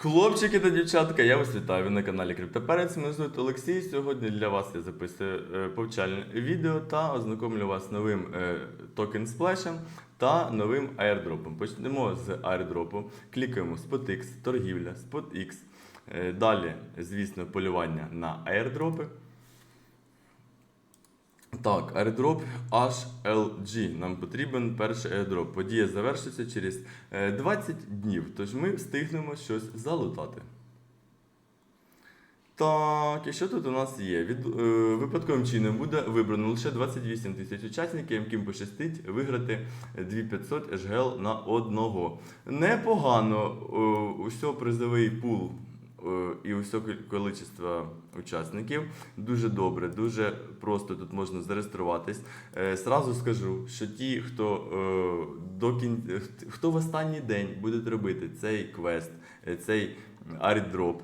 Хлопчики та дівчатка, я вас вітаю. Ви на каналі Криптоперець. Мене звуть Олексій. Сьогодні для вас я записую е, повчальне відео та ознакомлю вас з новим е, токен сплешем та новим аірдропом. Почнемо з аірдропу. Клікаємо SpotX, торгівля, SpotX. Е, Далі, звісно, полювання на аірдропи. Так, airdrop HLG. Нам потрібен перший airdrop. Подія завершиться через е, 20 днів, тож ми встигнемо щось залутати. Так, і що тут у нас є? Від, е, випадковим чином буде вибрано лише 28 тисяч учасників, яким пощастить виграти 2500 HGL на одного. Непогано. Е, усьо призовий пул е, і усе кількість учасників. Дуже добре, дуже просто тут можна зареєструватись. Е, Сразу скажу, що ті, хто, е, до кін... хто в останній день буде робити цей квест, цей арідроп,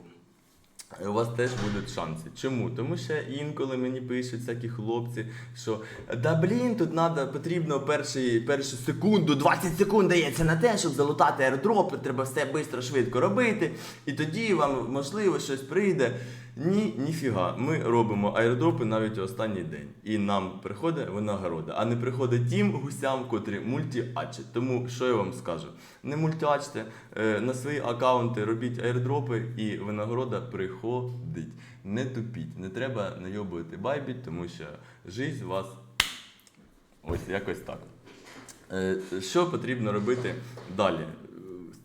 у вас теж будуть шанси. Чому? Тому що інколи мені пишуть всякі хлопці, що да блін, тут надо, потрібно перші, першу секунду, 20 секунд дається на те, щоб залутати аеродроп, треба все швидко, швидко робити, і тоді вам можливо щось прийде. Ні, ніфіга. Ми робимо аеродропи навіть останній день. І нам приходить винагорода, а не приходить тим гусям, котрі мультіачать. Тому що я вам скажу? Не мультіачте, е, на свої аккаунти робіть аердропи, і винагорода приходить. Не тупіть, не треба найобувати байбіт, тому що життя вас ось якось так. Е, Що потрібно робити далі?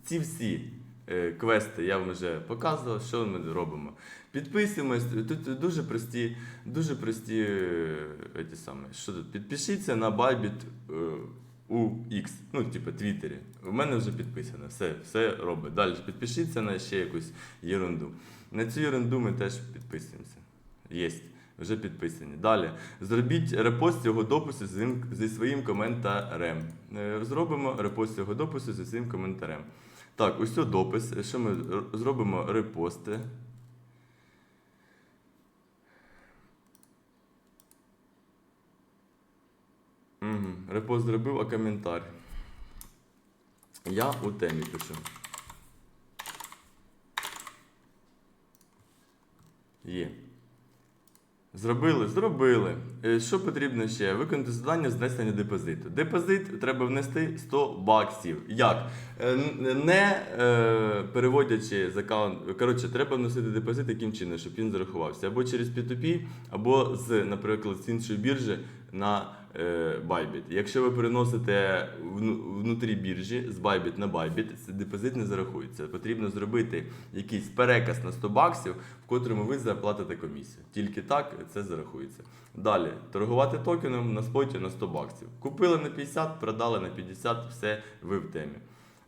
Ці всі квести я вам вже показував, що ми робимо. Підписуємось, тут дуже прості, дуже прості е, ті самі, що тут? Підпишіться на Bybit е, у X, ну, типу, Твіттері. У мене вже підписано, все, все робить. Далі підпишіться на ще якусь ерунду. На цю ерунду ми теж підписуємося. Єсть. Вже підписані. Далі. Зробіть репост цього допису зі, своїм- коментарем. Е, Зробимо репост цього допису зі своїм коментарем. Так, ось це допис. Що ми зробимо репости. Угу. Репост зробив, а коментар. Я у темі пишу. Є. Зробили, зробили. Е, Що потрібно ще? Виконати завдання знесення депозиту. Депозит треба внести 100 баксів. Як? Е, Не е, переводячи з аккаунт. Коротше, треба вносити депозит таким чином, щоб він зарахувався. Або через P2P, або з, наприклад, з іншої біржі на е, Bybit. Якщо ви переносите внутрі біржі з Bybit на Bybit, депозит не зарахується. Потрібно зробити якийсь переказ на 100 баксів, в котрому ви заплатите комісію. Тільки так це зарахується. Далі торгувати токеном на споті на 100 баксів. Купили на 50, продали на 50, все ви в темі.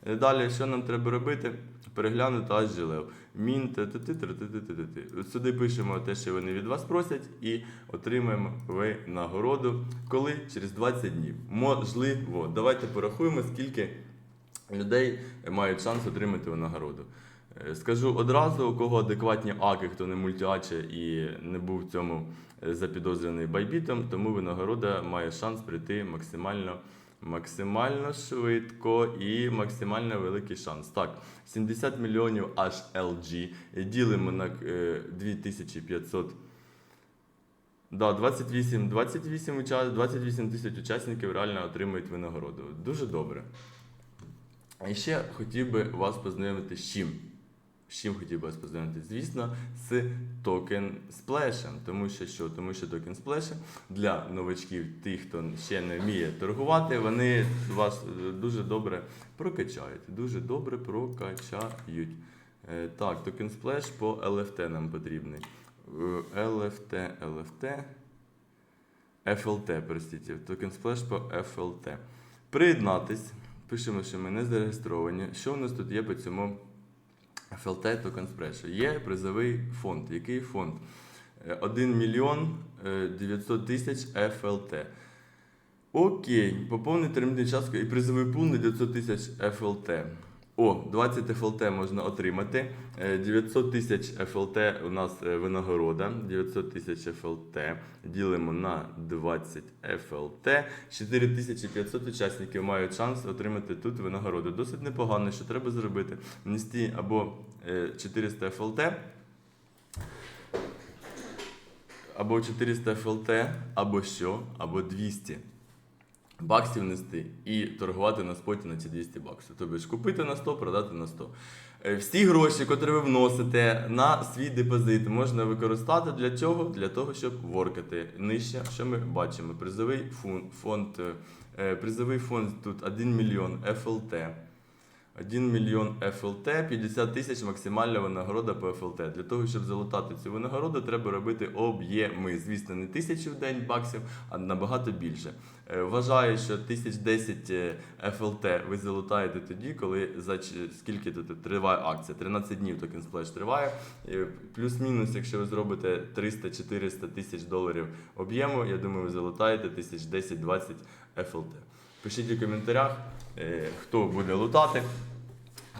Е, далі, що нам треба робити? Переглянути Agileo. Mint, ти-ти-ти-ти-ти-ти-ти. Сюди пишемо те, що вони від вас просять, і отримаємо ви нагороду. Коли? Через 20 днів. Можливо, давайте порахуємо, скільки людей мають шанс отримати нагороду. Е, скажу одразу, у кого адекватні аки, хто не мультіаче і не був в цьому е, запідозрений байбітом, тому винагорода має шанс прийти максимально максимально швидко і максимально великий шанс. Так, 70 мільйонів HLG ділимо на е, 2500. Да, 28, 28, 28 тисяч учасників реально отримують винагороду. Дуже добре. А ще хотів би вас познайомити з чим? Чим хотів би вас познайомити? Звісно, з токен сплешем. Тому що що? Тому що токен сплешем для новачків, тих, хто ще не вміє торгувати, вони вас е, дуже добре прокачають. Дуже добре прокачають. Е, Так, токен сплеш по LFT нам потрібний. Е, LFT, LFT. FLT, простите. Токен сплеш по FLT. Приєднатись. Пишемо, що ми не зареєстровані. Що у нас тут є по цьому FLT Token Splash? Є призовий фонд. Який фонд? Е, 1 мільйон е, 900 тисяч FLT. Окей, поповнити термінну частку і призовий пул на 900 тисяч FLT. О, 20 FLT можна отримати. Е, 900 тисяч FLT у нас е, винагорода. 900 тисяч FLT ділимо на 20 FLT. 4500 учасників мають шанс отримати тут винагороду. Досить непогано, що треба зробити. Внести або е, 400 FLT або 400 FLT, або що, або 200 баксів нести і торгувати на споті на ці 200 баксів. Тобто купити на 100, продати на 100. Е, Всі гроші, котрі ви вносите на свій депозит, можна використати для чого? Для того, щоб воркати. Нижче, що ми бачимо? Призовий фонд, е, призовий фонд тут 1 мільйон FLT. 1 мільйон FLT, 50 тисяч максимальна винагорода по FLT. Для того, щоб залутати цю винагороду, треба робити об'єми. Звісно, не тисячу в день баксів, а набагато більше. Е, Вважаю, що 1010 е, FLT ви залутаєте тоді, коли за скільки тут триває акція? 13 днів токен Splash триває. Е, Плюс-мінус, якщо ви зробите 300-400 тисяч доларів об'єму, я думаю, ви залутаєте 1010-20 FLT. Пишіть у коментарях, е, хто буде лутати.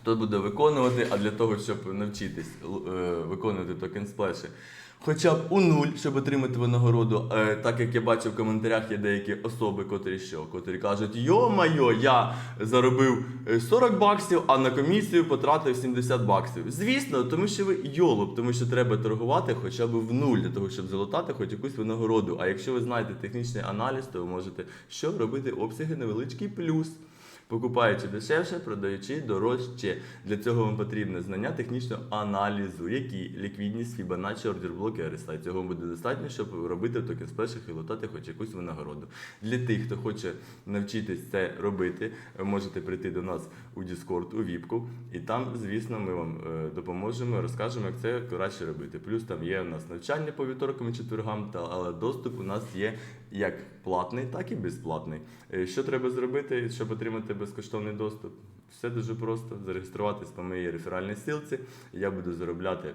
Хто буде виконувати, а для того, щоб навчитись е, виконувати токен сплеші, хоча б у нуль, щоб отримати винагороду. Е, так як я бачу в коментарях, є деякі особи, котрі що, котрі кажуть: Йо-майо, я заробив е, 40 баксів, а на комісію потратив 70 баксів. Звісно, тому що ви йолоп, тому що треба торгувати хоча б в нуль для того, щоб залутати хоч якусь винагороду. А якщо ви знаєте технічний аналіз, то ви можете що робити обсяги невеличкий плюс. Покупаючи дешевше, продаючи дорожче. Для цього вам потрібне знання технічного аналізу, які ліквідність, Fibonacci, ордерблоки, RSI. Цього буде достатньо, щоб робити токен сплешах і лотати хоч якусь винагороду. Для тих, хто хоче навчитись це робити, можете прийти до нас у Discord, у Віпку, і там, звісно, ми вам е, допоможемо, розкажемо, як це краще робити. Плюс там є у нас навчання по вівторкам і четвергам, та але доступ у нас є як платний, так і безплатний. Е, Що треба зробити, щоб отримати безкоштовний доступ? Все дуже просто. Зареєструватись по моїй реферальній ссылці. Я буду заробляти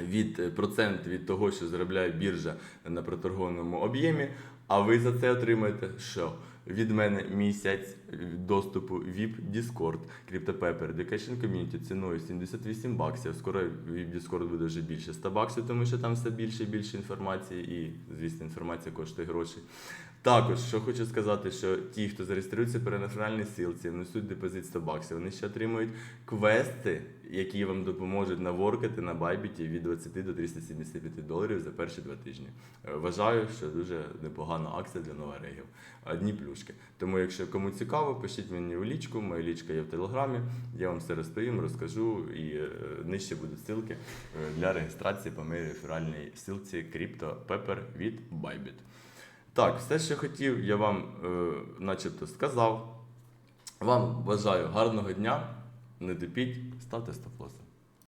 від е, процент від того, що заробляє біржа на проторгованому об'ємі. А ви за це отримаєте що? Від мене місяць доступу VIP Discord, CryptoPepper, Education Community ціною 78 баксів. Скоро VIP Discord буде вже більше 100 баксів, тому що там все більше і більше інформації, і, звісно, інформація коштує гроші. Також, що хочу сказати, що ті, хто зареєструється при національній силці, внесуть депозит 100 баксів, вони ще отримують квести, які вам допоможуть наворкати на байбіті від 20 до 375 доларів за перші два тижні. Е, Вважаю, що дуже непогана акція для новарегів. Одні плюшки. Тому, якщо кому цікаво, пишіть мені у лічку. Моя лічка є в телеграмі. Я вам все розповім, розкажу і е, нижче будуть ссылки е, для реєстрації по моїй реферальній ссылці Crypto Pepper від Bybit. Так, все, що хотів, я вам е, начебто сказав. Вам бажаю гарного дня. Не допіть, ставте стоп-лоси.